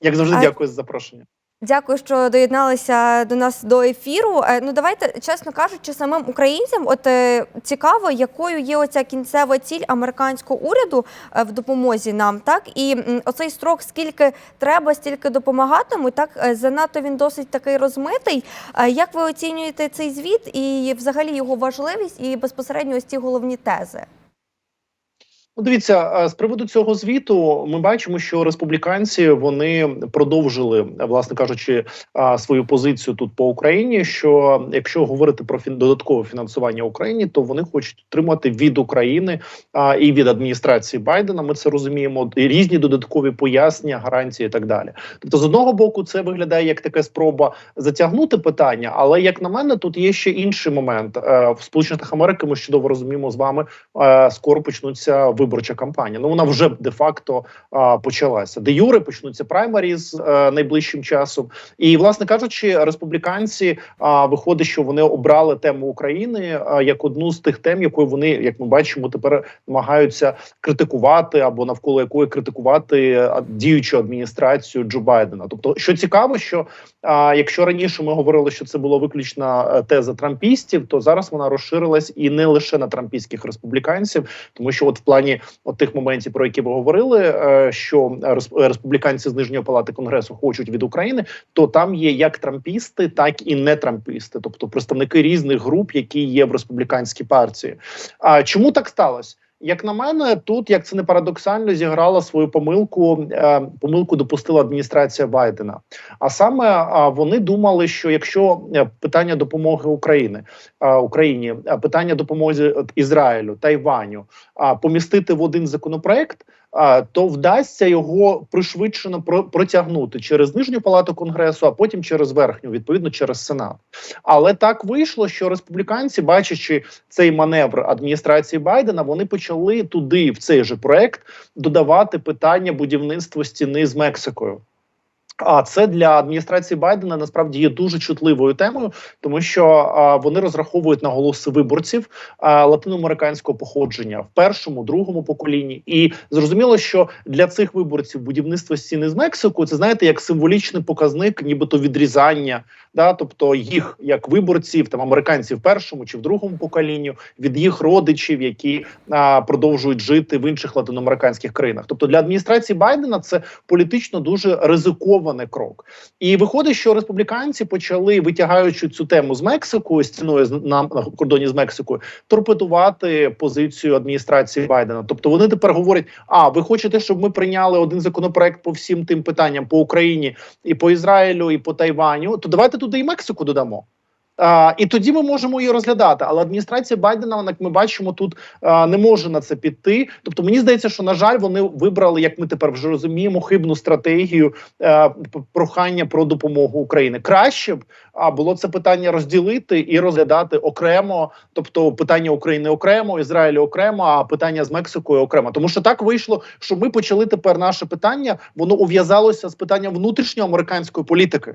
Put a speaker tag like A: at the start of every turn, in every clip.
A: Як завжди,
B: А-
A: дякую за запрошення.
B: Дякую, що доєдналися до нас до ефіру. Е, Ну давайте, чесно кажучи, самим українцям, от е, цікаво, якою є оця кінцева ціль американського уряду е, в допомозі нам, так і оцей строк, скільки треба, стільки допомагатимуть. Так занадто він досить такий розмитий. Як ви оцінюєте цей звіт і взагалі його важливість і безпосередньо ось ці головні тези?
A: Ну, дивіться, з приводу цього звіту, ми бачимо, що республіканці вони продовжили, власне кажучи, свою позицію тут по Україні. Що якщо говорити про додаткове фінансування Україні, то вони хочуть отримати від України і від адміністрації Байдена. Ми це розуміємо. і Різні додаткові пояснення, гарантії і так далі. Тобто, з одного боку, це виглядає як така спроба затягнути питання, але як на мене, тут є ще інший момент Е, в Сполучених Америки. Ми чудово розуміємо з вами. е, Скоро почнуться виборча кампанія. Ну вона вже де-факто почалася. Де юри почнуться праймаріз е, найближчим часом. І, власне кажучи, республіканці а, виходить, що вони обрали тему України а, як одну з тих тем, якою вони, як ми бачимо, тепер намагаються критикувати або навколо якої критикувати діючу адміністрацію Джо Байдена. Тобто, що цікаво, що а, якщо раніше ми говорили, що це була виключна е, теза трампістів, то зараз вона розширилась і не лише на трампійських республіканців, тому що, от в плані от тих моментів, про які ви говорили, е, що рес- республіканці з нижньої палати конгресу хочуть від України, то там є як трампісти, так і не трампісти, тобто представники різних груп, які є в республіканській партії. А чому так сталося? Як на мене, тут як це не парадоксально зіграла свою помилку. Е, помилку допустила адміністрація Байдена. А саме а, вони думали, що якщо е, питання допомоги України Україні, питання допомоги Ізраїлю, Тайваню помістити в один законопроект. То вдасться його пришвидшено про- протягнути через нижню палату конгресу, а потім через верхню, відповідно через сенат. Але так вийшло, що республіканці, бачачи цей маневр адміністрації Байдена, вони почали туди, в цей же проект, додавати питання будівництва стіни з Мексикою. А це для адміністрації Байдена насправді є дуже чутливою темою, тому що а, вони розраховують на голоси виборців а, латиноамериканського походження в першому, другому поколінні. І зрозуміло, що для цих виборців будівництво стіни з Мексикою це знаєте як символічний показник, нібито відрізання, да, тобто їх як виборців, там американців в першому чи в другому поколінню, від їх родичів, які а, продовжують жити в інших латиноамериканських країнах. Тобто для адміністрації Байдена це політично дуже ризикований крок. І виходить, що республіканці почали витягаючи цю тему з Мексикою, стіною на, на кордоні з Мексикою, торпедувати позицію адміністрації Байдена. Тобто вони тепер говорять: а ви хочете, щоб ми прийняли один законопроект по всім тим питанням по Україні і по Ізраїлю, і по Тайваню, то давайте туди і Мексику додамо. А, і тоді ми можемо її розглядати. Але адміністрація Байдена, як ми бачимо, тут а, не може на це піти. Тобто, мені здається, що на жаль, вони вибрали, як ми тепер вже розуміємо, хибну стратегію е, п- прохання про допомогу Україні. Краще б а було це питання розділити і розглядати окремо, тобто питання України окремо, Ізраїлю окремо, а питання з Мексикою окремо. Тому що так вийшло, що ми почали тепер наше питання, воно ув'язалося з питанням внутрішньоамериканської політики.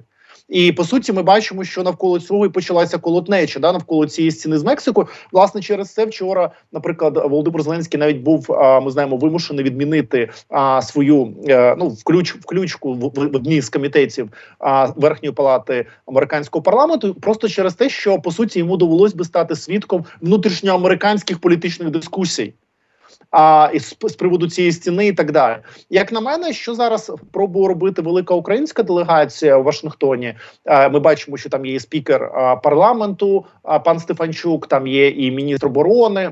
A: І по суті, ми бачимо, що навколо цього і почалася колотнеча да, навколо цієї стіни з Мексикою. Власне, через це вчора, наприклад, Володимир Зеленський навіть був ми знаємо вимушений відмінити свою е, ну включ включку в, одній з комітетів верхньої палати американського парламенту, просто через те, що по суті йому довелось би стати свідком внутрішньоамериканських політичних дискусій. А і з, приводу цієї стіни і так далі, як на мене, що зараз пробує робити велика українська делегація у Вашингтоні. А, ми бачимо, що там є і спікер а, парламенту, а, пан Стефанчук, там є і міністр оборони.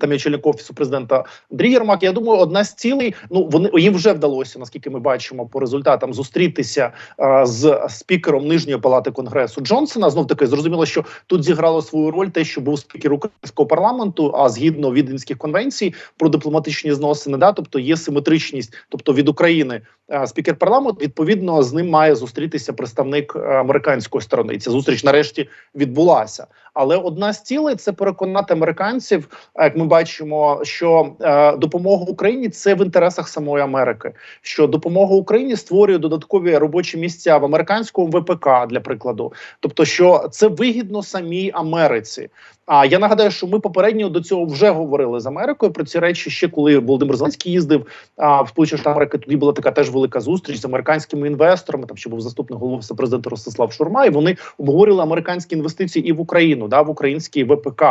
A: Там є очільник офісу президента Андрій Єрмак. Я думаю, одна з цілей. Ну вони їм вже вдалося, наскільки ми бачимо по результатам, зустрітися е, з спікером нижньої палати конгресу Джонсона. Знов таки зрозуміло, що тут зіграло свою роль те, що був спікер українського парламенту. А згідно віденських конвенцій про дипломатичні зносини, да, тобто є симетричність, тобто від України спікер парламенту. Відповідно, з ним має зустрітися представник американської сторони. І Ця зустріч нарешті відбулася. Але одна з цілей це переконати американців, як ми бачимо, що е, допомога Україні це в інтересах самої Америки. Що допомога Україні створює додаткові робочі місця в американському ВПК для прикладу, тобто, що це вигідно самій Америці. А я нагадаю, що ми попередньо до цього вже говорили з Америкою про ці речі ще коли Володимир Зеленський їздив а, в Сполучені Штати Америки. Тоді була така теж велика зустріч з американськими інвесторами. Там ще був заступник голови президента Ростислав Шурма, і вони обговорили американські інвестиції і в Україну, да в український ВПК.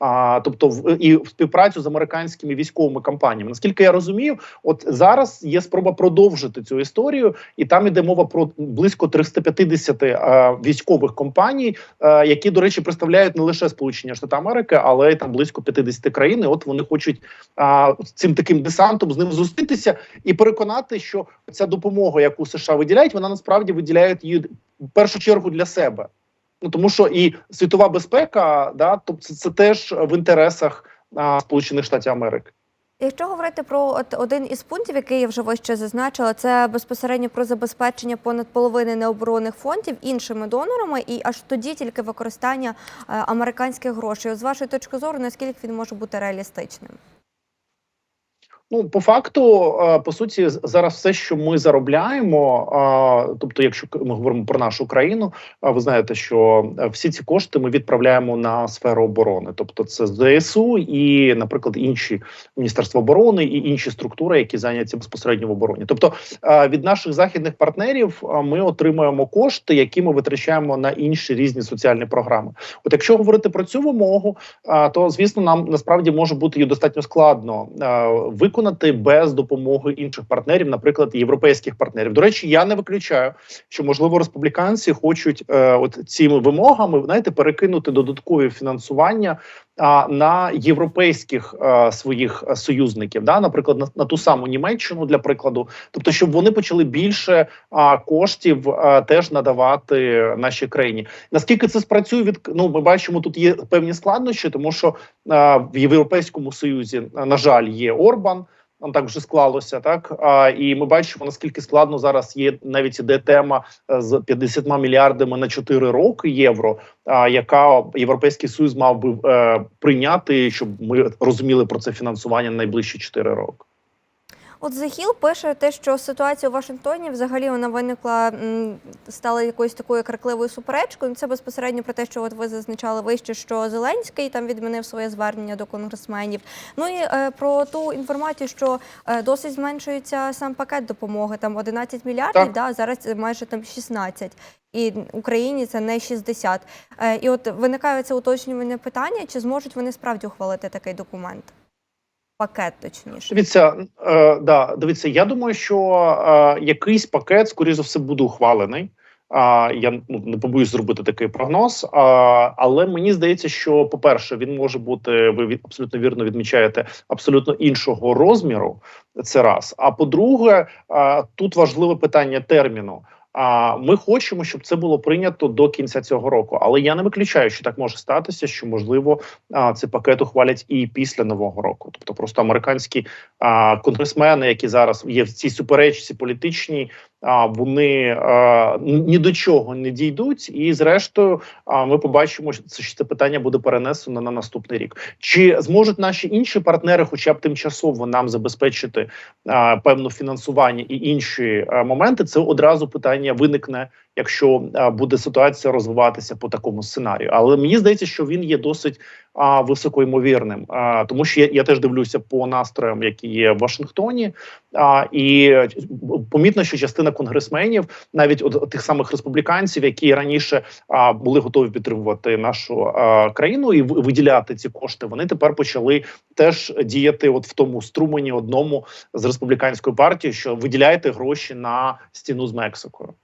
A: А тобто в і в співпрацю з американськими військовими компаніями. Наскільки я розумію, от зараз є спроба продовжити цю історію, і там іде мова про близько 350 е, військових компаній, е, які, до речі, представляють не лише Сполучені Штати Америки, але й там близько 50 країн. І От вони хочуть а, цим таким десантом з ним зустрітися і переконати, що ця допомога, яку США виділяють, вона насправді виділяють її в першу чергу для себе. Ну тому що і світова безпека, да, тобто це, це теж в інтересах а, Сполучених Штатів Америки.
B: Якщо говорити про от один із пунктів, який я вже вище зазначила, це безпосередньо про забезпечення понад половини необоронних фондів іншими донорами, і аж тоді тільки використання е, американських грошей. От З вашої точки зору, наскільки він може бути реалістичним?
A: Ну, по факту, е, по суті, зараз все, що ми заробляємо, е, тобто, якщо ми говоримо про нашу країну, е, ви знаєте, що всі ці кошти ми відправляємо на сферу оборони, тобто це ЗСУ і, наприклад, інші міністерства оборони і інші структури, які зайняті безпосередньо в обороні. Тобто від наших західних партнерів ми отримуємо кошти, які ми витрачаємо на інші різні соціальні програми. От якщо говорити про цю вимогу, то звісно, нам насправді може бути її достатньо складно е, виконати без допомоги інших партнерів, наприклад, європейських партнерів. До речі, я не виключаю, що можливо республіканці хочуть е, от цими вимогами знаєте, перекинути додаткові фінансування на європейських е, своїх е, союзників, да, наприклад, на, на ту саму Німеччину для прикладу, тобто, щоб вони почали більше коштів а, теж надавати нашій країні. Наскільки це спрацює від ну, ми бачимо, тут є певні складнощі, тому що а, в Європейському Союзі, на жаль, є Орбан. Там так вже склалося, так а, і ми бачимо наскільки складно зараз є навіть іде тема е, з 50 мільярдами на 4 роки євро, а, яка європейський союз мав би е, прийняти, щоб ми розуміли про це фінансування на найближчі 4 роки.
B: От Захіл пише те, що ситуація у Вашингтоні взагалі вона виникла, стала якоюсь такою крикливою суперечкою. Це безпосередньо про те, що от ви зазначали вище, що Зеленський там відмінив своє звернення до конгресменів. Ну і е, про ту інформацію, що е, досить зменшується сам пакет допомоги, там 11 мільярдів,
A: Так.
B: да, зараз майже там 16. І Україні це не 60. Е, і от виникає це уточнювальне питання, чи зможуть вони справді ухвалити такий документ? Пакет точніше.
A: Дивіться, е, да, дивіться, я думаю, що е, якийсь пакет, скоріше за все, буде ухвалений. А я ну не побоюсь зробити такий прогноз. А, але мені здається, що по-перше, він може бути. Ви від- абсолютно вірно відмічаєте абсолютно іншого розміру. Це раз. А по-друге, тут важливе питання терміну. А ми хочемо, щоб це було прийнято до кінця цього року. Але я не виключаю, що так може статися, що можливо цей пакет ухвалять і після нового року. Тобто, просто американські конгресмени, які зараз є в цій суперечці політичній, вони ні до чого не дійдуть, і зрештою ми побачимо, що це, питання буде перенесено на наступний рік. Чи зможуть наші інші партнери, хоча б тимчасово нам забезпечити певне фінансування і інші моменти? Це одразу питання виникне, якщо буде ситуація розвиватися по такому сценарію. Але мені здається, що він є досить а, високоймовірним, а, тому що я, я теж дивлюся по настроям, які є в Вашингтоні. А, і помітно, що частина конгресменів, навіть от, тих самих республіканців, які раніше а, були готові підтримувати нашу а, країну і виділяти ці кошти, вони тепер почали теж діяти от в тому струмені одному з республіканської партії, що виділяйте гроші на стіну з Мексикою.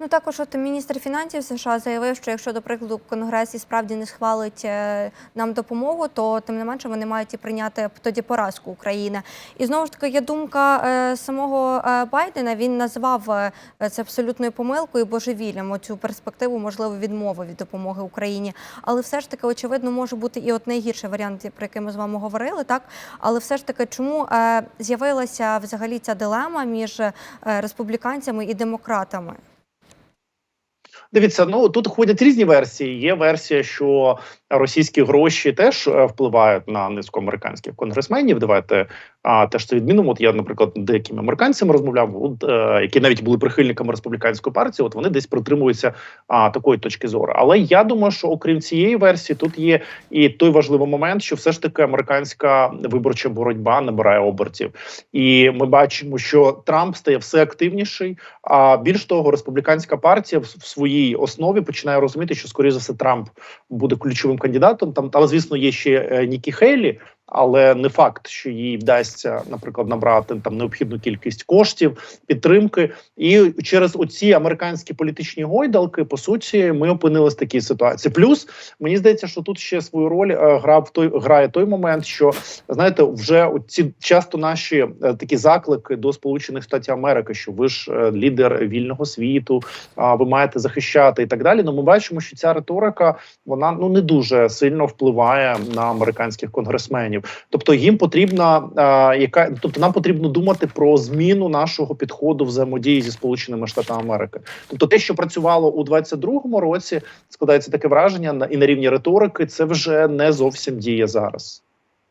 B: Ну також от міністр фінансів США заявив, що якщо, до прикладу, Конгрес і справді не схвалить е, нам допомогу, то тим не менше вони мають і прийняти тоді поразку України. І знову ж таки є думка е, самого е, Байдена. Він назвав це абсолютною помилкою і божевіллям оцю перспективу можливо відмови від допомоги Україні. Але все ж таки, очевидно, може бути і от найгірший варіант, про який ми з вами говорили, так але все ж таки, чому з'явилася взагалі ця дилема між республіканцями і демократами?
A: Дивіться, ну тут ходять різні версії. Є версія, що російські гроші теж е, впливають на низку американських конгресменів. Давайте а, теж це відмінимо. От я, наприклад, деякими американцями розмовляв, от, е, які навіть були прихильниками республіканської партії. От вони десь притримуються а, такої точки зору. Але я думаю, що окрім цієї версії, тут є і той важливий момент, що все ж таки американська виборча боротьба набирає обертів, і ми бачимо, що Трамп стає все активніший. А більш того, республіканська партія в, в своїй основі починає розуміти, що скоріше за все Трамп буде ключовим кандидатом. Там там, звісно, є ще е, Нікі Хейлі, але не факт, що їй вдасться, наприклад, набрати там необхідну кількість коштів, підтримки. І через оці американські політичні гойдалки, по суті, ми опинилися в такій ситуації. Плюс мені здається, що тут ще свою роль е, грав той грає той момент, що знаєте, вже ці часто наші е, такі заклики до Сполучених Штатів Америки, що ви ж е, лідер вільного світу, а ви маєте захищати і так далі. Ну ми бачимо, що ця риторика вона ну не дуже сильно впливає на американських конгресменів. Тобто їм потрібна е, яка, тобто нам потрібно думати про зміну нашого підходу взаємодії зі Сполученими Штатами Америки. Тобто, те, що працювало у 22-му році, складається таке враження на і на рівні риторики, це вже не зовсім діє зараз.